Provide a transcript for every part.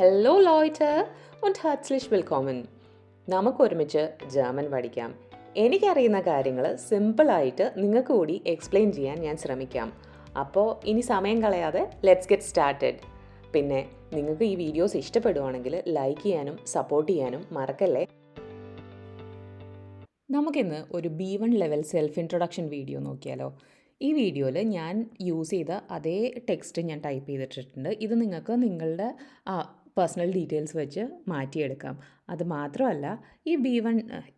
Hello ലോയ്റ്റ് und herzlich willkommen. നമുക്ക് ഒരുമിച്ച് ജർമ്മൻ പഠിക്കാം. എനിക്കറിയുന്ന കാര്യങ്ങൾ സിമ്പിളായിട്ട് നിങ്ങൾക്ക് കൂടി എക്സ്പ്ലെയിൻ ചെയ്യാൻ ഞാൻ ശ്രമിക്കാം. അപ്പോൾ ഇനി സമയം കളയാതെ ലെറ്റ്സ് ഗെറ്റ് സ്റ്റാർട്ടഡ് പിന്നെ നിങ്ങൾക്ക് ഈ വീഡിയോസ് ഇഷ്ടപ്പെടുവാണെങ്കിൽ ലൈക്ക് ചെയ്യാനും സപ്പോർട്ട് ചെയ്യാനും മറക്കല്ലേ? നമുക്കിന്ന് ഒരു B one level self introduction video നോക്കിയാലോ. ഈ വീഡിയോയിൽ ഞാൻ യൂസ് ചെയ്ത അതേ ടെക്സ്റ്റ് ഞാൻ ടൈപ്പ് ചെയ്തിട്ടിട്ടുണ്ട്. ഇത് നിങ്ങൾക്ക് നിങ്ങളുടെ പേഴ്സണൽ ഡീറ്റെയിൽസ് വെച്ച് മാറ്റിയെടുക്കാം. അത് മാത്രമല്ല ഈ ബി വൺ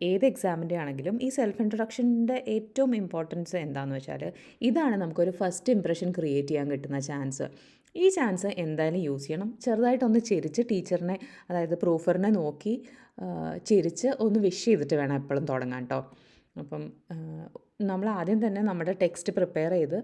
ഏത് എക്സാമിന്റെ ആണെങ്കിലും ഈ സെൽഫ് ഇൻട്രൊഡക്ഷന്റെ ഏറ്റവും ഇമ്പോർട്ടൻസ് എന്താണെന്ന് വെച്ചാൽ ഇതാണ് നമുക്കൊരു ഫസ്റ്റ് ഇംപ്രഷൻ ക്രിയേറ്റ് ചെയ്യാൻ കിട്ടുന്ന ചാൻസ് ഈ ചാൻസ് എന്തായാലും യൂസ് ചെയ്യണം. ചെറുതായിട്ടൊന്ന് ചിരിച്ച് ടീച്ചറിനെ അതായത് പ്രൂഫറിനെ നോക്കി ചിരിച്ച് ഒന്ന് വിഷ് ചെയ്തിട്ട് വേണം എപ്പോഴും തുടങ്ങാൻ കേട്ടോ അപ്പം നമ്മൾ ആദ്യം തന്നെ നമ്മുടെ ടെക്സ്റ്റ് പ്രിപ്പയർ ചെയ്ത്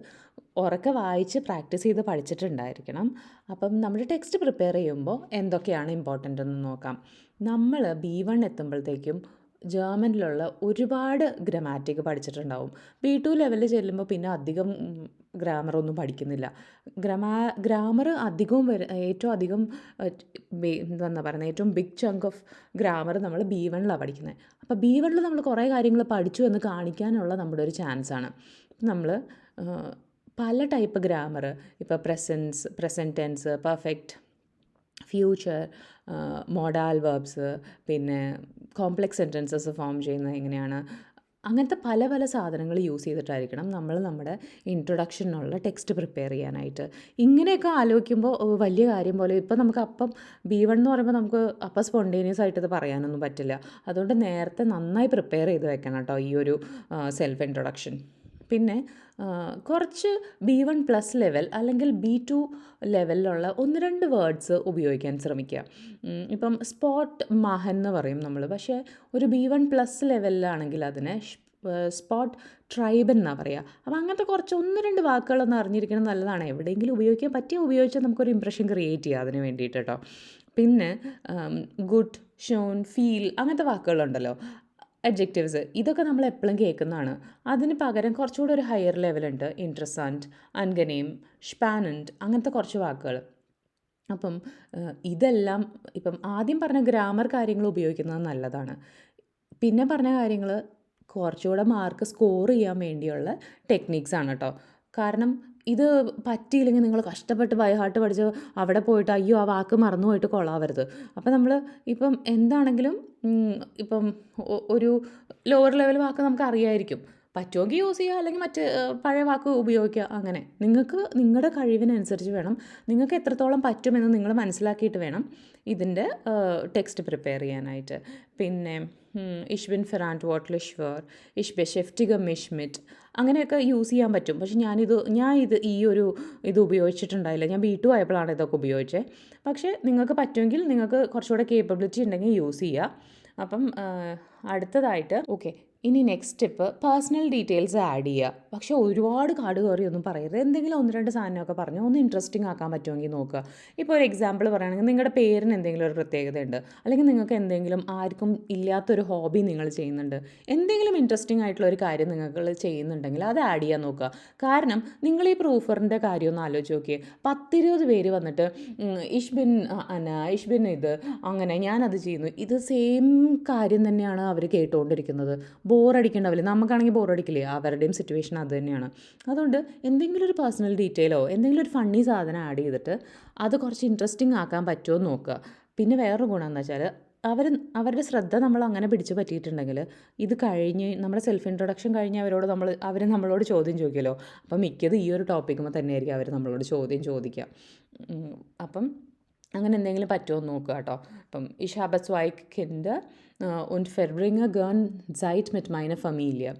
ഉറക്കെ വായിച്ച് പ്രാക്ടീസ് ചെയ്ത് പഠിച്ചിട്ടുണ്ടായിരിക്കണം. അപ്പം നമ്മുടെ ടെക്സ്റ്റ് പ്രിപ്പയർ ചെയ്യുമ്പോൾ എന്തൊക്കെയാണ് ഇമ്പോർട്ടന്റ് എന്ന് നോക്കാം. നമ്മൾ ബി വൺ എത്തുമ്പോഴത്തേക്കും ജർമ്മനിലുള്ള ഒരുപാട് ഗ്രമാറ്റിക് പഠിച്ചിട്ടുണ്ടാവും. ബി ടു ലെവലിൽ ചെല്ലുമ്പോൾ പിന്നെ അധികം ഗ്രാമറൊന്നും പഠിക്കുന്നില്ല. ഗ്രമാ ഗ്രാമർ അധികവും വര ഏറ്റവും അധികം എന്താ പറയുന്നത് ഏറ്റവും ബിഗ് ചങ്ക് ഓഫ് ഗ്രാമർ നമ്മൾ ബി വണ്ണിലാണ് പഠിക്കുന്നത് അപ്പോൾ ബി വണ്ണിൽ നമ്മൾ കുറേ കാര്യങ്ങൾ പഠിച്ചു എന്ന് കാണിക്കാനുള്ള നമ്മുടെ ഒരു ചാൻസാണ് നമ്മൾ പല ടൈപ്പ് ഗ്രാമർ ഇപ്പോൾ presence present tense perfect future modal verbs പിന്നെ കോംപ്ലക്സ് സെന്റൻസസ് ഫോം ചെയ്യുന്നത് എങ്ങനെയാണ്? അങ്ങനത്തെ പല പല സാധനങ്ങൾ യൂസ് ചെയ്തിട്ടായിരിക്കണം നമ്മൾ നമ്മുടെ ഇൻട്രൊഡക്ഷനുള്ള ടെക്സ്റ്റ് പ്രിപ്പയർ ചെയ്യാനായിട്ട്. ഇങ്ങനെയൊക്കെ ആലോചിക്കുമ്പോൾ വലിയ കാര്യം പോലെ ഇപ്പം നമുക്ക് അപ്പം ബി വൺ എന്ന് പറയുമ്പോൾ നമുക്ക് അപ്പം സ്പോണ്ടേനിയസ് ആയിട്ട് ഇത് പറയാനൊന്നും പറ്റില്ല. അതുകൊണ്ട് നേരത്തെ നന്നായി പ്രിപ്പയർ ചെയ്ത് വെക്കണം കേട്ടോ ഈ ഒരു സെൽഫ് ഇൻട്രൊഡക്ഷൻ പിന്നെ കുറച്ച് ബി വൺ പ്ലസ് ലെവൽ അല്ലെങ്കിൽ ബി ടു ലെവലിലുള്ള ഒന്ന് രണ്ട് വേർഡ്സ് ഉപയോഗിക്കാൻ ശ്രമിക്കുക. ഇപ്പം സ്പോട്ട് മഹൻ എന്ന് പറയും നമ്മൾ പക്ഷേ ഒരു ബി വൺ പ്ലസ് ലെവലിലാണെങ്കിൽ അതിനെ സ്പോട്ട് ട്രൈബ് എന്നാണ് പറയുക അപ്പോൾ അങ്ങനത്തെ കുറച്ച് ഒന്ന് രണ്ട് വാക്കുകളൊന്ന് അറിഞ്ഞിരിക്കണം നല്ലതാണ്. എവിടെയെങ്കിലും ഉപയോഗിക്കാൻ പറ്റിയ ഉപയോഗിച്ചാൽ നമുക്കൊരു ഇമ്പ്രഷൻ ക്രിയേറ്റ് ചെയ്യാം അതിന് വേണ്ടിയിട്ട് കേട്ടോ പിന്നെ ഗുഡ് ഷോൺ ഫീൽ അങ്ങനത്തെ വാക്കുകളുണ്ടല്ലോ. അഡ്ജക്റ്റീവ്സ് ഇതൊക്കെ നമ്മൾ എപ്പോഴും കേൾക്കുന്നതാണ്. അതിന് പകരം കുറച്ചുകൂടെ ഒരു ഹയർ ലെവലുണ്ട് ഇൻട്രസാന്റ് അൻഗനേം ഷ്പാനന്റ് അങ്ങനത്തെ കുറച്ച് വാക്കുകൾ. അപ്പം ഇതെല്ലാം ഇപ്പം ആദ്യം പറഞ്ഞ ഗ്രാമർ കാര്യങ്ങൾ ഉപയോഗിക്കുന്നത് നല്ലതാണ്. പിന്നെ പറഞ്ഞ കാര്യങ്ങൾ കുറച്ചുകൂടെ മാർക്ക് സ്കോർ ചെയ്യാൻ വേണ്ടിയുള്ള ടെക്നിക്സാണ് കേട്ടോ കാരണം ഇത് പറ്റിയില്ലെങ്കിൽ നിങ്ങൾ കഷ്ടപ്പെട്ട് ബൈഹാർട്ട് പഠിച്ച് അവിടെ പോയിട്ട് അയ്യോ ആ വാക്ക് മറന്നു പോയിട്ട് കൊള്ളാവരുത്. അപ്പം നമ്മൾ ഇപ്പം എന്താണെങ്കിലും ഇപ്പം ഒരു ലോവർ ലെവൽ വാക്ക് നമുക്ക് അറിയായിരിക്കും. പറ്റുമെങ്കിൽ യൂസ് ചെയ്യുക അല്ലെങ്കിൽ മറ്റ് പഴയ വാക്ക് ഉപയോഗിക്കുക അങ്ങനെ. നിങ്ങൾക്ക് നിങ്ങളുടെ കഴിവിനനുസരിച്ച് വേണം. നിങ്ങൾക്ക് എത്രത്തോളം പറ്റുമെന്ന് നിങ്ങൾ മനസ്സിലാക്കിയിട്ട് വേണം ഇതിന്റെ ടെക്സ്റ്റ് പ്രിപ്പയർ ചെയ്യാനായിട്ട്. പിന്നെ ഇഷ് ബിൻ ഫെറാൻഡ് വോട്ട്ലിഷ്വർ ഇഷ് ബെഷെഫ്റ്റിക മിഷ്മിറ്റ് അങ്ങനെയൊക്കെ യൂസ് ചെയ്യാൻ പറ്റും. പക്ഷെ ഞാനിത് ഞാൻ ഇത് ഈ ഒരു ഇത് ഉപയോഗിച്ചിട്ടുണ്ടായില്ല. ഞാൻ ബി ടു ആയപ്പോഴാണ് ഇതൊക്കെ ഉപയോഗിച്ചത് പക്ഷേ നിങ്ങൾക്ക് പറ്റുമെങ്കിൽ നിങ്ങൾക്ക് കുറച്ചുകൂടെ കേപ്പബിലിറ്റി ഉണ്ടെങ്കിൽ യൂസ് ചെയ്യുക. അപ്പം അടുത്തതായിട്ട് ഓക്കെ ഇനി next step personal details add ചെയ്യുക. പക്ഷെ ഒരുപാട് കാട് കയറി ഒന്നും പറയരുത്. എന്തെങ്കിലും ഒന്ന് രണ്ട് സാധനമൊക്കെ പറഞ്ഞ് ഒന്ന് ഇൻട്രസ്റ്റിംഗ് ആക്കാൻ പറ്റുമെങ്കിൽ നോക്കുക. ഇപ്പോൾ ഒരു എക്സാമ്പിൾ പറയുകയാണെങ്കിൽ നിങ്ങളുടെ പേരിന് എന്തെങ്കിലും ഒരു പ്രത്യേകതയുണ്ട്. അല്ലെങ്കിൽ നിങ്ങൾക്ക് എന്തെങ്കിലും ആർക്കും ഇല്ലാത്തൊരു ഹോബി നിങ്ങൾ ചെയ്യുന്നുണ്ട്. എന്തെങ്കിലും ഇൻട്രസ്റ്റിംഗ് ആയിട്ടുള്ള ഒരു കാര്യം നിങ്ങൾ ചെയ്യുന്നുണ്ടെങ്കിൽ അത് ആഡ് ചെയ്യാൻ നോക്കുക. കാരണം നിങ്ങൾ ഈ പ്രൂഫറിന്റെ കാര്യം ഒന്ന് ആലോചിച്ച് നോക്കിയേ. പത്തിരുപത് പേര് വന്നിട്ട് ഇഷ്ബിൻ ഇഷ് ബിൻ അന ഇഷ് ബിൻ ഇത് അങ്ങനെ ഞാനത് ചെയ്യുന്നു. ഇത് സെയിം കാര്യം തന്നെയാണ് അവർ കേട്ടുകൊണ്ടിരിക്കുന്നത്. ബോറടിക്കേണ്ടാവില്ല? നമുക്കാണെങ്കിൽ ബോറടിക്കില്ലേ? അവരുടെയും സിറ്റുവേഷൻ അത് തന്നെയാണ്. അതുകൊണ്ട് എന്തെങ്കിലും ഒരു പേഴ്സണൽ ഡീറ്റെയിലോ എന്തെങ്കിലും ഒരു ഫണ്ണി സാധനം ആഡ് ചെയ്തിട്ട് അത് കുറച്ച് ഇൻട്രസ്റ്റിംഗ് ആക്കാൻ പറ്റുമോ എന്ന് നോക്കുക. പിന്നെ വേറൊരു ഗുണം എന്ന് വെച്ചാൽ അവർ അവരുടെ ശ്രദ്ധ നമ്മൾ അങ്ങനെ പിടിച്ചു പറ്റിയിട്ടുണ്ടെങ്കിൽ ഇത് കഴിഞ്ഞ് നമ്മുടെ സെൽഫ് ഇൻട്രൊഡക്ഷൻ കഴിഞ്ഞ് അവരോട് നമ്മൾ അവർ നമ്മളോട് ചോദ്യം ചോദിക്കുമല്ലോ? അപ്പം മിക്കത് ഈ ഒരു ടോപ്പിക്കുമ്പോൾ തന്നെയായിരിക്കും അവർ നമ്മളോട് ചോദ്യം ചോദിക്കുക. അപ്പം അങ്ങനെ എന്തെങ്കിലും പറ്റുമോ എന്ന് നോക്കുക കേട്ടോ. അപ്പം ഈ äh, und verbringe gern Zeit mit meiner Familie.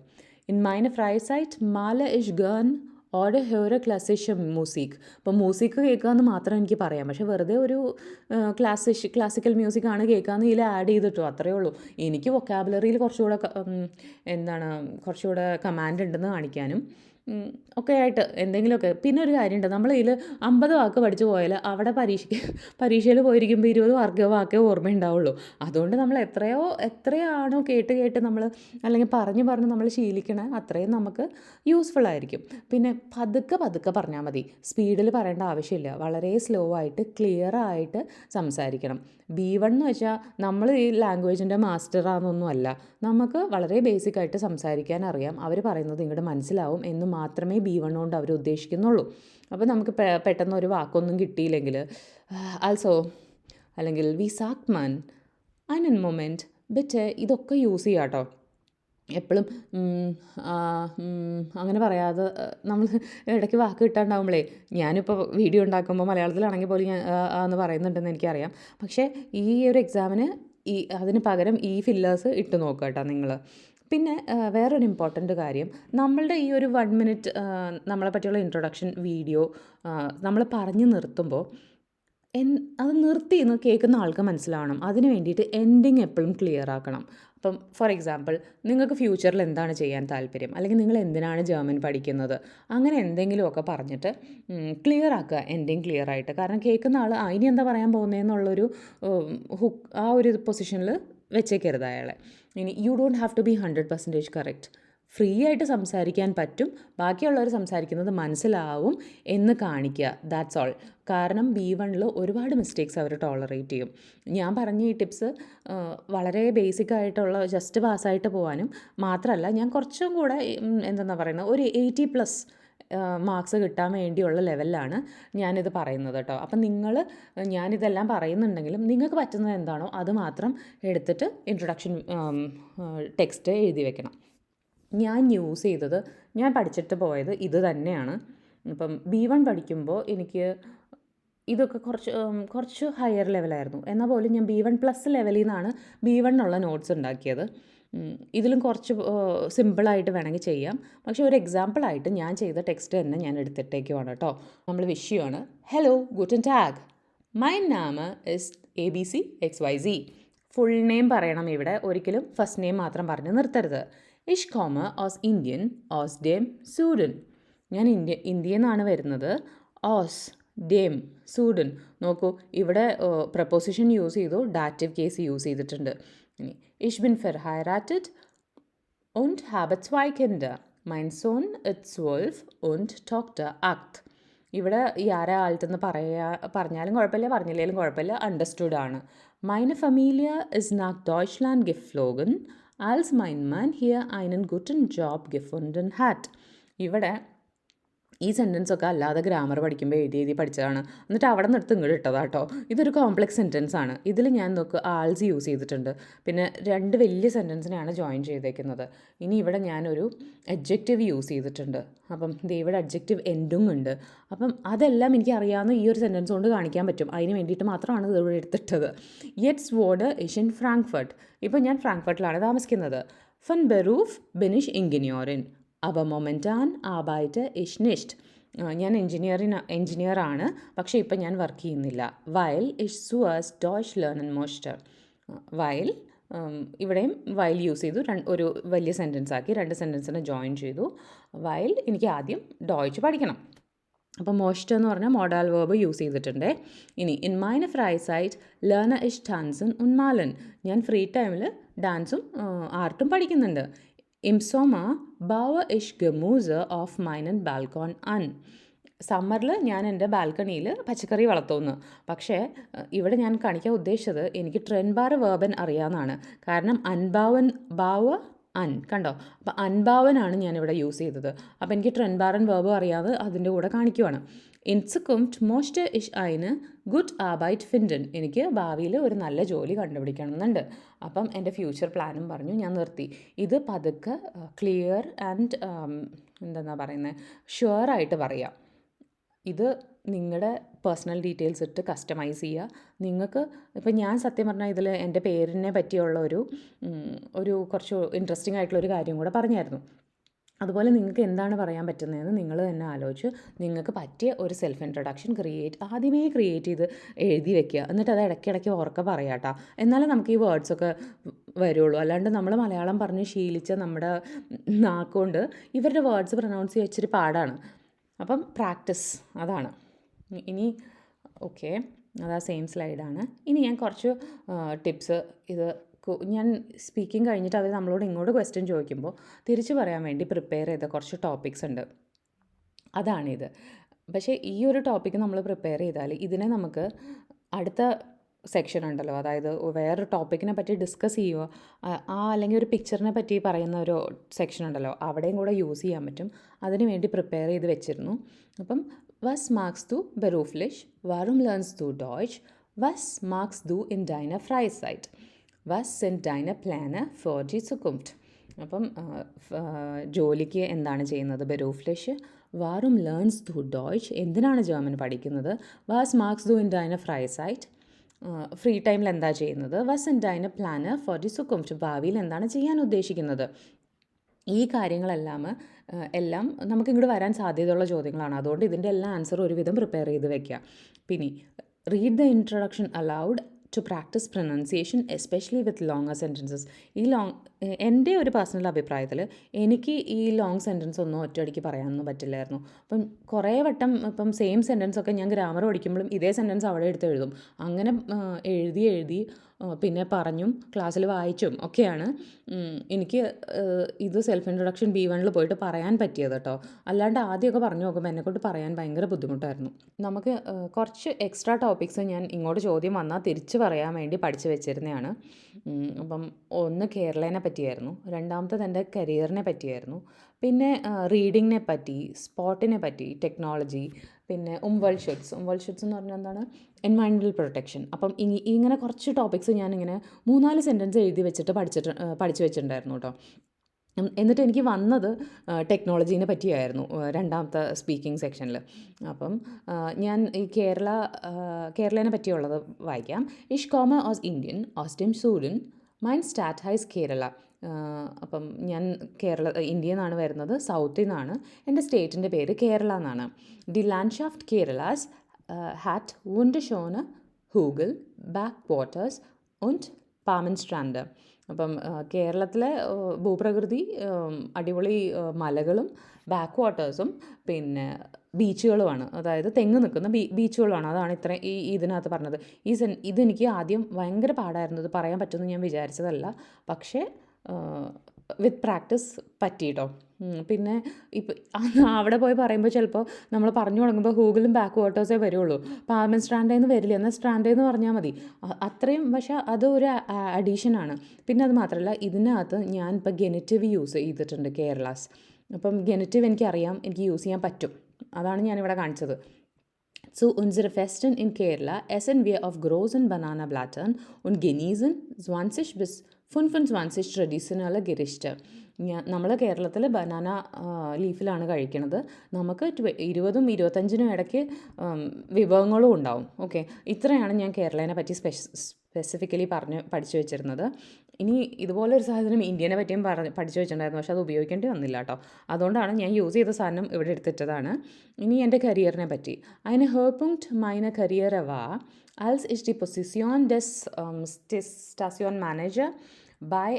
In meiner Freizeit male ich gern oder ഹ്യൂര klassische മ്യൂസിക് അപ്പം മ്യൂസിക് കേൾക്കാമെന്ന് മാത്രം എനിക്ക് പറയാം. പക്ഷെ വെറുതെ ഒരു ക്ലാസിഷ് ക്ലാസിക്കൽ മ്യൂസിക് ആണ് കേൾക്കാമെന്ന് ഇതിൽ ആഡ് ചെയ്തിട്ടോ. അത്രയേ ഉള്ളൂ. എനിക്ക് വൊക്കാബുലറിയിൽ കുറച്ചുകൂടെ എന്താണ് കുറച്ചുകൂടെ കമാൻഡ് ഉണ്ടെന്ന് കാണിക്കാനും. ഒക്കെ ആയിട്ട് എന്തെങ്കിലുമൊക്കെ. പിന്നെ ഒരു കാര്യമുണ്ട്. നമ്മൾ ഇതിൽ അമ്പത് വാക്ക് പഠിച്ചു പോയാൽ അവിടെ പരീക്ഷയ്ക്ക് പരീക്ഷയിൽ പോയിരിക്കുമ്പോൾ ഇരുപത് വാക്ക് വാക്കേ ഓർമ്മയുണ്ടാവുള്ളൂ അതുകൊണ്ട് നമ്മൾ എത്രയോ എത്രയാണോ കേട്ട് കേട്ട് നമ്മൾ അല്ലെങ്കിൽ പറഞ്ഞ് പറഞ്ഞ് നമ്മൾ ശീലിക്കണ അത്രയും നമുക്ക് യൂസ്ഫുൾ ആയിരിക്കും. പിന്നെ പതുക്കെ പതുക്കെ പറഞ്ഞാൽ മതി. സ്പീഡിൽ പറയേണ്ട ആവശ്യമില്ല. വളരെ സ്ലോ ആയിട്ട് ക്ലിയർ ആയിട്ട് സംസാരിക്കണം. ബി വൺ എന്ന് വെച്ചാൽ നമ്മൾ ഈ ലാംഗ്വേജിന്റെ മാസ്റ്ററാണെന്നൊന്നും അല്ല നമുക്ക് വളരെ ബേസിക് ആയിട്ട് സംസാരിക്കാൻ അറിയാം. അവർ പറയുന്നത് ഇങ്ങോട്ട് മനസ്സിലാവും എന്ന് മാത്രമേ ബി വൺ കൊണ്ട് അവർ ഉദ്ദേശിക്കുന്നുള്ളൂ. അപ്പോൾ നമുക്ക് പെട്ടെന്ന് ഒരു വാക്കൊന്നും കിട്ടിയില്ലെങ്കിൽ ആൾസോ അല്ലെങ്കിൽ വി സാക് മാൻ അനൻ മൊമെന്റ് ബറ്റ് ഇതൊക്കെ യൂസ് ചെയ്യാം കേട്ടോ എപ്പോഴും അങ്ങനെ പറയാതെ നമ്മൾ ഇടയ്ക്ക് വാക്ക് കിട്ടാണ്ടാവുമ്പോഴേ ഞാനിപ്പോൾ വീഡിയോ ഉണ്ടാക്കുമ്പോൾ മലയാളത്തിലാണെങ്കിൽ പോലും ഞാൻ എന്ന് പറയുന്നുണ്ടെന്ന് എനിക്കറിയാം. പക്ഷേ ഈ ഒരു എക്സാമിന് ഈ അതിന് പകരം ഈ ഫില്ലേഴ്സ് ഇട്ട് നോക്കുക കേട്ടോ നിങ്ങൾ പിന്നെ വേറൊരു ഇമ്പോർട്ടന്റ് കാര്യം. നമ്മളുടെ ഈ ഒരു വൺ മിനിറ്റ് നമ്മളെ പറ്റിയുള്ള ഇൻട്രൊഡക്ഷൻ വീഡിയോ നമ്മൾ പറഞ്ഞു നിർത്തുമ്പോൾ എൻ അത് നിർത്തി എന്ന് കേൾക്കുന്ന ആൾക്ക് മനസ്സിലാവണം. അതിന് വേണ്ടിയിട്ട് എൻഡിങ് എപ്പോഴും ക്ലിയർ ആക്കണം. അപ്പം ഫോർ എക്സാമ്പിൾ നിങ്ങൾക്ക് ഫ്യൂച്ചറിൽ എന്താണ് ചെയ്യാൻ താല്പര്യം? അല്ലെങ്കിൽ നിങ്ങൾ എന്തിനാണ് ജർമ്മൻ പഠിക്കുന്നത്? അങ്ങനെ എന്തെങ്കിലുമൊക്കെ പറഞ്ഞിട്ട് ക്ലിയർ ആക്കുക. എൻഡിങ് ക്ലിയർ ആയിട്ട്. കാരണം കേൾക്കുന്ന ആൾ ആ ഇനി എന്താ പറയാൻ പോകുന്നതെന്നുള്ളൊരു ഹുക്ക് ആ ഒരു പൊസിഷനിൽ വെച്ചേക്കരുത് അയാളെ. ഇനി you don't have to be hundred percentage correct free ആയിട്ട് സംസാരിക്കാൻ പറ്റും. ബാക്കിയുള്ളവർ സംസാരിക്കുന്നത് മനസ്സിലാവും എന്ന് കാണിക്കുക. ദാറ്റ്സ് ഓൾ കാരണം ബി വണ്ണിൽ ഒരുപാട് മിസ്റ്റേക്സ് അവർ ടോളറേറ്റ് ചെയ്യും. ഞാൻ പറഞ്ഞ ഈ ടിപ്സ് വളരെ ബേസിക് ആയിട്ടുള്ള ജസ്റ്റ് പാസ്സായിട്ട് പോകാനും മാത്രമല്ല ഞാൻ കുറച്ചും കൂടെ എന്തെന്നാ പറയുന്നത് ഒരു എയ്റ്റി പ്ലസ് മാർക്സ് കിട്ടാൻ വേണ്ടിയുള്ള ലെവലിലാണ് ഞാനിത് പറയുന്നത് കേട്ടോ അപ്പം നിങ്ങൾ ഞാനിതെല്ലാം പറയുന്നുണ്ടെങ്കിലും നിങ്ങൾക്ക് പറ്റുന്നത് എന്താണോ അത് മാത്രം എടുത്തിട്ട് ഇൻട്രൊഡക്ഷൻ ടെക്സ്റ്റ് എഴുതി വെക്കണം. ഞാൻ യൂസ് ചെയ്തത് ഞാൻ പഠിച്ചിട്ട് പോയത് ഇത് തന്നെയാണ്. ഇപ്പം ബി വൺ പഠിക്കുമ്പോൾ എനിക്ക് ഇതൊക്കെ കുറച്ച് കുറച്ച് ഹയർ ലെവലായിരുന്നു എന്നാൽ പോലും ഞാൻ ബി വൺ പ്ലസ് ലെവലിൽ നിന്നാണ് ബി വണ്ണിനുള്ള നോട്ട്സ് ഉണ്ടാക്കിയത്. ഇതിലും കുറച്ച് സിമ്പിളായിട്ട് വേണമെങ്കിൽ ചെയ്യാം. പക്ഷെ ഒരു എക്സാമ്പിളായിട്ട് ഞാൻ ചെയ്ത ടെക്സ്റ്റ് തന്നെ ഞാൻ എടുത്തിട്ടേക്കുവാണ് കേട്ടോ. നമ്മൾ വിഷയമാണ് ഹലോ ഗുഡ് ആൻഡ് ടാഗ് മൈ നാമ് is A B C X Y C full name പറയണം ഇവിടെ. ഒരിക്കലും ഫസ്റ്റ് നെയിം മാത്രം പറഞ്ഞ് നിർത്തരുത്. ഇഷ് കോമ ഓസ് ഇന്ത്യൻ ഓസ് ഡേം സൂഡൻ ഞാൻ ഇന്ത്യ ഇന്ത്യയിൽ നിന്നാണ് വരുന്നത്. ഓസ് ഡേം സൂഡൻ നോക്കൂ ഇവിടെ പ്രപ്പോസിഷൻ യൂസ് ചെയ്തു ഡാറ്റീവ് കേസ് യൂസ് ചെയ്തിട്ടുണ്ട്. ഇനി bin verheiratet und habe zwei Kinder. Mein Sohn ist zwölf und Tochter acht. ഇവിടെ ഈ ആരെ ആൾട്ടെന്ന് പറയാ പറഞ്ഞാലും കുഴപ്പമില്ല പറഞ്ഞില്ലെങ്കിലും കുഴപ്പമില്ല അണ്ടർസ്റ്റുഡ് ആണ് മൈന ഫമീലിയ ഇസ് നാക് ഡോയ്ച്ച്ലാൻഡ് geflogen als mein Mann hier einen guten ജോബ് gefunden ഹാറ്റ് ഇവിടെ ഈ സെന്റൻസ് ഒക്കെ അല്ലാതെ ഗ്രാമർ പഠിക്കുമ്പോൾ എഴുതി എഴുതി പഠിച്ചതാണ്. എന്നിട്ട് അവിടെ എടുത്ത് ഇങ്ങോട്ട് ഇട്ടതാ കേട്ടോ ഇതൊരു കോംപ്ലക്സ് സെന്റൻസ് ആണ്. ഇതിൽ ഞാൻ നോക്ക് ആൾസ് യൂസ് ചെയ്തിട്ടുണ്ട്. പിന്നെ രണ്ട് വലിയ സെന്റൻസിനെയാണ് ജോയിൻ ചെയ്തേക്കുന്നത്. ഇനി ഇവിടെ ഞാനൊരു അഡ്ജക്റ്റീവ് യൂസ് ചെയ്തിട്ടുണ്ട്. അപ്പം ഇവിടെ അഡ്ജക്റ്റീവ് എൻഡും ഉണ്ട്. അപ്പം അതെല്ലാം എനിക്ക് അറിയാവുന്ന ഈ ഒരു സെന്റൻസ് കൊണ്ട് കാണിക്കാൻ പറ്റും. അതിന് വേണ്ടിയിട്ട് മാത്രമാണ് ഇവിടെ എടുത്തിട്ടത്. യെറ്റ്സ് വോഡ് ഏഷ്യൻ ഫ്രാങ്ക്ഫർട്ട് ഇപ്പോൾ ഞാൻ ഫ്രാങ്ക്ഫർട്ടിലാണ് താമസിക്കുന്നത്. ഫൻ ബെറൂഫ് ബെനിഷ് ഇൻഗിനിയോറിൻ aber momentan arbeite ich nicht ഞാൻ എഞ്ചിനീയറിന് എഞ്ചിനീയറാണ് പക്ഷേ ഇപ്പം ഞാൻ വർക്ക് ചെയ്യുന്നില്ല. വയൽ ഇഷ് സുവേഴ്സ് ലേൺ ലേണൻ മോസ്റ്റർ. വയൽ ഇവിടെയും വയൽ യൂസ് ചെയ്തു. ഒരു വലിയ സെന്റൻസ് ആക്കി രണ്ട് സെന്റൻസിനെ ജോയിൻ ചെയ്തു. വയൽ എനിക്ക് ആദ്യം ഡോയ്ച്ച് പഠിക്കണം. അപ്പോൾ മോസ്റ്റ് എന്ന് പറഞ്ഞാൽ മോഡാൽ വേർബ് യൂസ് ചെയ്തിട്ടുണ്ട്. ഇനി ഇൻ മൈന ഫ്രൈ സൈറ്റ് ലേണ ഇഷ് ഡാൻസൻ ഉന്മാലൻ ഞാൻ ഫ്രീ ടൈമിൽ ഡാൻസും ആർട്ടും പഠിക്കുന്നുണ്ട്. ഇം സോമ ബാവ ഇഷ് ഗമൂസ് ഓഫ് മൈനൻ ബാൽക്കോൺ അൺ സമ്മറിൽ ഞാൻ എന്റെ ബാൽക്കണിയിൽ പച്ചക്കറി വളർത്തുന്നു. പക്ഷേ ഇവിടെ ഞാൻ കാണിക്കാൻ ഉദ്ദേശിച്ചത് എനിക്ക് ട്രെൻബാർ വേർബൻ അറിയാമെന്നാണ് കാരണം അൻബാവൻ ബാവ അൻ കണ്ടോ? അപ്പോൾ അൻഭാവനാണ് ഞാനിവിടെ യൂസ് ചെയ്തത്. അപ്പോൾ എനിക്ക് ട്രെൻബാറൻ വേർബ് അറിയാതെ അതിന്റെ കൂടെ കാണിക്കുവാണ്. ഇൻസുക്കുംറ്റ് മോസ്റ്റ് ഇഷ് ഐന് ഗുഡ് ആബൈറ്റ് ഫിൻഡൻ. എനിക്ക് ഭാവിയിൽ ഒരു നല്ല ജോലി കണ്ടുപിടിക്കണം എന്നുണ്ട് അപ്പം എന്റെ ഫ്യൂച്ചർ പ്ലാനും പറഞ്ഞു ഞാൻ നിർത്തി. ഇത് പതുക്കെ ക്ലിയർ ആൻഡ് എന്താ പറയുന്നത് ഷുവറായിട്ട് പറയാം. ഇത് നിങ്ങളുടെ പേഴ്സണൽ ഡീറ്റെയിൽസ് ഇട്ട് കസ്റ്റമൈസ് ചെയ്യുക. നിങ്ങൾക്ക് ഇപ്പം ഞാൻ സത്യം പറഞ്ഞാൽ ഇതിൽ എന്റെ പേരിനെ പറ്റിയുള്ള ഒരു ഒരു കുറച്ച് ഇൻട്രസ്റ്റിംഗ് ആയിട്ടുള്ള ഒരു കാര്യം കൂടെ പറഞ്ഞായിരുന്നു. അതുപോലെ നിങ്ങൾക്ക് എന്താണ് പറയാൻ പറ്റുന്നതെന്ന് നിങ്ങൾ തന്നെ ആലോചിച്ച് നിങ്ങൾക്ക് പറ്റിയ ഒരു സെൽഫ് ഇൻട്രൊഡക്ഷൻ ക്രിയേറ്റ് ആദ്യമേ ക്രിയേറ്റ് ചെയ്ത് എഴുതി വെക്കുക. എന്നിട്ട് അത് ഇടയ്ക്കിടയ്ക്ക് ഉറക്കെ പറയാട്ടോ എന്നാലേ നമുക്ക് ഈ വേർഡ്സൊക്കെ വരുള്ളൂ. അല്ലാണ്ട് നമ്മൾ മലയാളം പറഞ്ഞ് ശീലിച്ച നമ്മുടെ നാക്കുകൊണ്ട് ഇവരുടെ വേർഡ്സ് പ്രൊനൗൺസ് ചെയ്യാൻ ഇച്ചിരി പാടാണ്. അപ്പം പ്രാക്ടീസ് അതാണ്. ഇനി ഓക്കെ അതാ സെയിം സ്ലൈഡാണ് ഇനി ഞാൻ കുറച്ച് ടിപ്സ് ഇത് ഞാൻ സ്പീക്കിംഗ് കഴിഞ്ഞിട്ട് അവർ നമ്മളോട് ഇങ്ങോട്ട് ക്വസ്റ്റ്യൻ ചോദിക്കുമ്പോൾ തിരിച്ചു പറയാൻ വേണ്ടി പ്രിപ്പയർ ചെയ്ത കുറച്ച് ടോപ്പിക്സ് ഉണ്ട്. അതാണിത്. പക്ഷേ ഈ ഒരു ടോപ്പിക്ക് നമ്മൾ പ്രിപ്പയർ ചെയ്താൽ ഇതിനെ നമുക്ക് അടുത്ത സെക്ഷൻ ഉണ്ടല്ലോ. അതായത് വേറൊരു ടോപ്പിക്കിനെ പറ്റി ഡിസ്കസ് ചെയ്യുക ആ- ആ അല്ലെങ്കിൽ ഒരു പിക്ചറിനെ പറ്റി പറയുന്ന ഒരു സെക്ഷൻ ഉണ്ടല്ലോ. അവിടെയും കൂടെ യൂസ് ചെയ്യാൻ പറ്റും. അതിനു വേണ്ടി പ്രിപ്പയർ ചെയ്ത് വെച്ചിരുന്നു. അപ്പം വസ് magst du beruflich? Warum lernst du Deutsch? Was magst du in deiner Freizeit? Was sind deine Pläne für die Zukunft? അപ്പം ജോലിക്ക് എന്താണ് ചെയ്യുന്നത് ബെറൂഫ്ലിഷ് വാറും ലേൺസ് ദു ഡോയ്ച്ച് എന്തിനാണ് ജർമ്മൻ പഠിക്കുന്നത് വാസ് മാർക്സ് ദു ഇൻ ഡൈന ഫ്രൈസൈറ്റ് ഫ്രീ ടൈമിൽ എന്താ ചെയ്യുന്നത് വാസ് ഇൻ ഡൈന പ്ലാന് ഫോർ ദി സുക്കുംറ്റ് ഭാവിയിൽ എന്താണ് ചെയ്യാൻ ഉദ്ദേശിക്കുന്നത് ഈ കാര്യങ്ങളെല്ലാം എല്ലാം നമുക്ക് ഇങ്ങോട്ട് വരാൻ സാധ്യതയുള്ള ചോദ്യങ്ങളാണ്. അതുകൊണ്ട് ഇതിന്റെ എല്ലാ ആൻസറും ഒരുവിധം പ്രിപ്പയർ ചെയ്ത് വെക്കുക പിന്നെ read the introduction aloud to practice pronunciation especially with longer sentences ഈ ലോങ് എന്റെ ഒരു പേഴ്സണൽ അഭിപ്രായത്തിൽ എനിക്ക് ഈ ലോങ് സെന്റൻസ് ഒന്നും ഒറ്റയടിക്ക് പറയാനൊന്നും പറ്റില്ലായിരുന്നു. അപ്പം കുറേ വട്ടം ഇപ്പം സെയിം സെന്റൻസ് ഒക്കെ ഞാൻ ഗ്രാമർ പഠിക്കുമ്പോഴും ഇതേ സെന്റൻസ് അവിടെ എടുത്ത് എഴുതും. അങ്ങനെ എഴുതി എഴുതി പിന്നെ പറഞ്ഞും ക്ലാസ്സിൽ വായിച്ചും ഒക്കെയാണ് എനിക്ക് ഇത് സെൽഫ് ഇൻട്രൊഡക്ഷൻ ബി വണ്ണിൽ പോയിട്ട് പറയാൻ പറ്റിയത് കേട്ടോ അല്ലാണ്ട് ആദ്യമൊക്കെ പറഞ്ഞു നോക്കുമ്പോൾ എന്നെക്കൊണ്ട് പറയാൻ ഭയങ്കര ബുദ്ധിമുട്ടായിരുന്നു. നമുക്ക് കുറച്ച് എക്സ്ട്രാ ടോപ്പിക്സ് ഞാൻ ഇങ്ങോട്ട് ചോദ്യം വന്നാൽ തിരിച്ച് പറയാൻ വേണ്ടി പഠിച്ചു വെച്ചിരുന്നതാണ് അപ്പം ഒന്ന് കേരളേനെ പറ്റിയായിരുന്നു. രണ്ടാമത്തത് എന്റെ കരിയറിനെ പറ്റിയായിരുന്നു. പിന്നെ റീഡിങ്ങിനെ പറ്റി സ്പോട്ടിനെ പറ്റി ടെക്നോളജി പിന്നെ ഉംവൽ ഷെഡ്സ്. ഉംവൽ ഷെഡ്സ് എന്ന് പറഞ്ഞാൽ എന്താണ്? എൻവയൺമെന്റൽ പ്രൊട്ടക്ഷൻ. അപ്പം ഇനി ഇങ്ങനെ കുറച്ച് ടോപ്പിക്സ് ഞാനിങ്ങനെ മൂന്നാൽ സെന്റൻസ് എഴുതി വെച്ചിട്ട് പഠിച്ചിട്ട് പഠിച്ചു വെച്ചിട്ടുണ്ടായിരുന്നു കേട്ടോ. എന്നിട്ട് എനിക്ക് വന്നത് ടെക്നോളജീനെ പറ്റിയായിരുന്നു രണ്ടാമത്തെ സ്പീക്കിംഗ് സെക്ഷനിൽ. അപ്പം ഞാൻ ഈ കേരള കേരളനെ പറ്റിയുള്ളത് വായിക്കാം. ഇഷ്കോമ ഓസ് ഇന്ത്യൻ ഓസ്റ്റിം സൂര്യൻ മൈൻ സ്റ്റാറ്റ് ഹൈസ് കേരള അപ്പം ഞാൻ കേരള ഇന്ത്യയിൽ നിന്നാണ് വരുന്നത്. സൗത്തിൽ നിന്നാണ് എന്റെ സ്റ്റേറ്റിന്റെ പേര് കേരള എന്നാണ് ദി ലാൻഡ്ഷാഫ്റ്റ് കേരളാസ് ഹാറ്റ് വുണ്ട് ഷോന് ഹൂഗിൾ ബാക്ക് വാട്ടേഴ്സ് und പാമൻസ്ട്രാൻഡ് അപ്പം കേരളത്തിലെ ഭൂപ്രകൃതി അടിപൊളി മലകളും ബാക്ക് വാട്ടേഴ്സും പിന്നെ ബീച്ചുകളുമാണ്. അതായത് തെങ്ങ് നിൽക്കുന്ന ബീ ബീച്ചുകളുമാണ്. അതാണ് ഇത്ര ഈ ഇതിനകത്ത് പറഞ്ഞത്. ഈ സെൻ ഇതെനിക്ക് ആദ്യം ഭയങ്കര പാടായിരുന്നു. ഇത് പറയാൻ പറ്റുമെന്ന് ഞാൻ വിചാരിച്ചതല്ല. പക്ഷേ വിത്ത് പ്രാക്ടീസ് പറ്റിയിട്ടോ? പിന്നെ ഇപ്പം അവിടെ പോയി പറയുമ്പോൾ ചിലപ്പോൾ നമ്മൾ പറഞ്ഞു തുടങ്ങുമ്പോൾ ഹൂഗിളും ബാക്ക് വാട്ടേഴ്സേ വരുള്ളൂ. പാമൻ സ്ട്രാൻഡേന്ന് വരില്ല. എന്നാൽ സ്ട്രാൻഡേന്ന് പറഞ്ഞാൽ മതി. അത്രയും പക്ഷെ അത് ഒരു അഡീഷനാണ് പിന്നെ അത് മാത്രമല്ല ഇതിനകത്ത് ഞാൻ ഇപ്പോൾ ഗെനറ്റീവ് യൂസ് ചെയ്തിട്ടുണ്ട് കേരളാസ് അപ്പം ഗെനറ്റീവ് എനിക്കറിയാം എനിക്ക് യൂസ് ചെയ്യാൻ പറ്റും. അതാണ് ഞാനിവിടെ കാണിച്ചത്. Zu എസ് Festen in Kerala essen wir auf großen Bananablättern und genießen 20 bis 25 traditionelle traditional ഗിരിഷ്ട് നമ്മൾ കേരളത്തിൽ ബനാന ലീഫിലാണ് കഴിക്കുന്നത് നമുക്ക് ഇരുപതും ഇരുപത്തഞ്ചിനും ഇടയ്ക്ക് വിഭവങ്ങളും ഉണ്ടാവും. ഓക്കെ? ഇത്രയാണ് ഞാൻ കേരളേനെ പറ്റി സ്പെസിഫിക്കലി പറഞ്ഞ് പഠിച്ചു വെച്ചിരുന്നത്. ഇനി ഇതുപോലെ ഒരു സാധനം ഇന്ത്യനെ പറ്റിയും പറഞ്ഞ് പഠിച്ചു വെച്ചിട്ടുണ്ടായിരുന്നു. പക്ഷെ അത് ഉപയോഗിക്കേണ്ടി വന്നില്ല കേട്ടോ. അതുകൊണ്ടാണ് ഞാൻ യൂസ് ചെയ്ത സാധനം ഇവിടെ എടുത്തിട്ടതാണ്. ഇനി എന്റെ കരിയറിനെ പറ്റി. അതിന് Höhepunkt മൈന കരിയറവ അൽസ് ഇസ് ഡി പൊസിസിയോൺ ഡെസ് സ്റ്റാസിയോൺ മാനേജർ ബൈ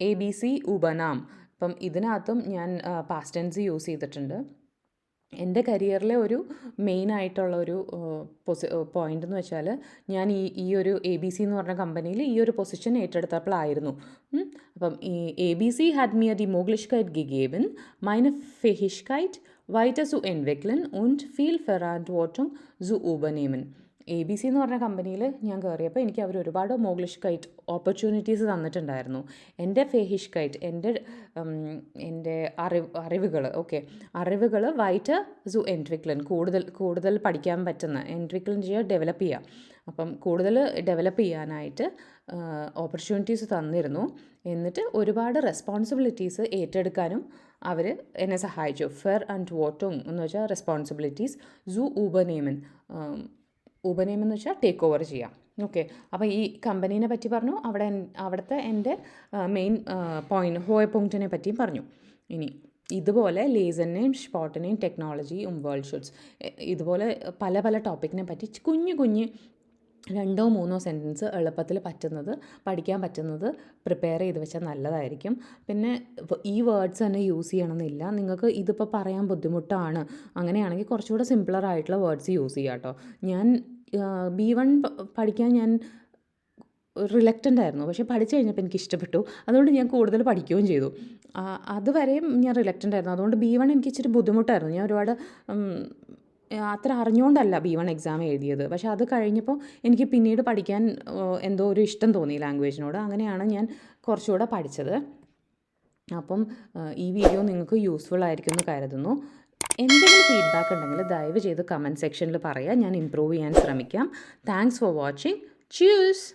എ ബി സി ഉപനാം അപ്പം ഇതിനകത്തും ഞാൻ പാസ്റ്റ് ടെൻസ് യൂസ് ചെയ്തിട്ടുണ്ട്. എന്റെ കരിയറിലെ ഒരു മെയിൻ ആയിട്ടുള്ള ഒരു പൊസി പോയിന്റ് എന്ന് വെച്ചാൽ ഞാൻ ഈ ഈ ഒരു എ ബി സി എന്ന് പറഞ്ഞ കമ്പനിയിൽ ഈ ഒരു പൊസിഷൻ ഏറ്റെടുത്തപ്പോഴായിരുന്നു അപ്പം ഈ എ ബി സി ഹാഡ് മിയർ ദി die Möglichkeit gegeben, meine Fähigkeit എൻ വെക്ലൻ ഉൻഡ് ഫീൽ ഫെറാൻ വോട്ടും സു übernehmen. എ ബി സി എന്ന് പറഞ്ഞ കമ്പനിയിൽ ഞാൻ കയറിയപ്പോൾ എനിക്ക് അവർ ഒരുപാട് മോഗ്ലിഷ് കൈറ്റ് ഓപ്പർച്യൂണിറ്റീസ് തന്നിട്ടുണ്ടായിരുന്നു. എന്റെ ഫേഹിഷ് കൈറ്റ് എന്റെ എന്റെ അറിവ് അറിവുകൾ ഓക്കെ അറിവുകൾ വൈറ്റ് സു എൻട്രിക്ലൻ കൂടുതൽ കൂടുതൽ പഠിക്കാൻ പറ്റുന്ന എൻട്രിക്ലൻ ചെയ്യുക ഡെവലപ്പ് ചെയ്യുക അപ്പം കൂടുതൽ ഡെവലപ്പ് ചെയ്യാനായിട്ട് ഓപ്പർച്യൂണിറ്റീസ് തന്നിരുന്നു. എന്നിട്ട് ഒരുപാട് റെസ്പോൺസിബിലിറ്റീസ് ഏറ്റെടുക്കാനും അവർ എന്നെ സഹായിച്ചു. ഫെർ ആൻഡ് വോട്ടും എന്ന് വെച്ചാൽ റെസ്പോൺസിബിലിറ്റീസ് സു ഊബനേമൻ ഉപനയം എന്ന് വെച്ചാൽ ടേക്ക് ഓവർ ചെയ്യാം. ഓക്കെ അപ്പോൾ ഈ കമ്പനീനെ പറ്റി പറഞ്ഞു. അവിടെ അവിടുത്തെ എന്റെ മെയിൻ പോയിന്റ് ഹോയ പോയിന്റിനെ പറ്റിയും പറഞ്ഞു. ഇനി ഇതുപോലെ ലേസറിനെയും സ്പോട്ടിനെയും ടെക്നോളജി വേൾഡ് ഷൂട്ട്സ് ഇതുപോലെ പല പല ടോപ്പിക്കിനെ പറ്റി കുഞ്ഞു കുഞ്ഞ് രണ്ടോ മൂന്നോ സെന്റൻസ് എളുപ്പത്തിൽ പറ്റുന്നത് പഠിക്കാൻ പറ്റുന്നത് പ്രിപ്പയർ ചെയ്ത് വെച്ചാൽ നല്ലതായിരിക്കും. പിന്നെ ഈ വേർഡ്സ് തന്നെ യൂസ് ചെയ്യണമെന്നില്ല. നിങ്ങൾക്ക് ഇതിപ്പോൾ പറയാൻ ബുദ്ധിമുട്ടാണ്. അങ്ങനെയാണെങ്കിൽ കുറച്ചുകൂടെ സിംപ്ലർ ആയിട്ടുള്ള വേർഡ്സ് യൂസ് ചെയ്യാം കേട്ടോ. ഞാൻ ബി വൺ പഠിക്കാൻ ഞാൻ റിലക്റ്റന്റ് ആയിരുന്നു. പക്ഷേ പഠിച്ചു കഴിഞ്ഞപ്പോൾ എനിക്ക് ഇഷ്ടപ്പെട്ടു. അതുകൊണ്ട് ഞാൻ കൂടുതൽ പഠിക്കുകയും ചെയ്തു. അതുവരെയും ഞാൻ റിലക്റ്റന്റ് ആയിരുന്നു. അതുകൊണ്ട് ബി വൺ എനിക്ക് ഇച്ചിരി ബുദ്ധിമുട്ടായിരുന്നു. ഞാൻ ഒരുപാട് അത്ര അറിഞ്ഞുകൊണ്ടല്ല ബി വൺ എക്സാം എഴുതിയത്. പക്ഷേ അത് കഴിഞ്ഞപ്പോൾ എനിക്ക് പിന്നീട് പഠിക്കാൻ എന്തോ ഒരു ഇഷ്ടം തോന്നി ലാംഗ്വേജിനോട് അങ്ങനെയാണ് ഞാൻ കുറച്ചുകൂടെ പഠിച്ചത്. അപ്പം ഈ വീഡിയോ നിങ്ങൾക്ക് യൂസ്ഫുൾ ആയിരിക്കും എന്ന് കരുതുന്നു. എന്തെങ്കിലും ഫീഡ്ബാക്ക് ഉണ്ടെങ്കിൽ ദയവ് ചെയ്ത് കമന്റ് സെക്ഷനിൽ പറയുക ഞാൻ ഇമ്പ്രൂവ് ചെയ്യാൻ ശ്രമിക്കാം. Thanks for watching choose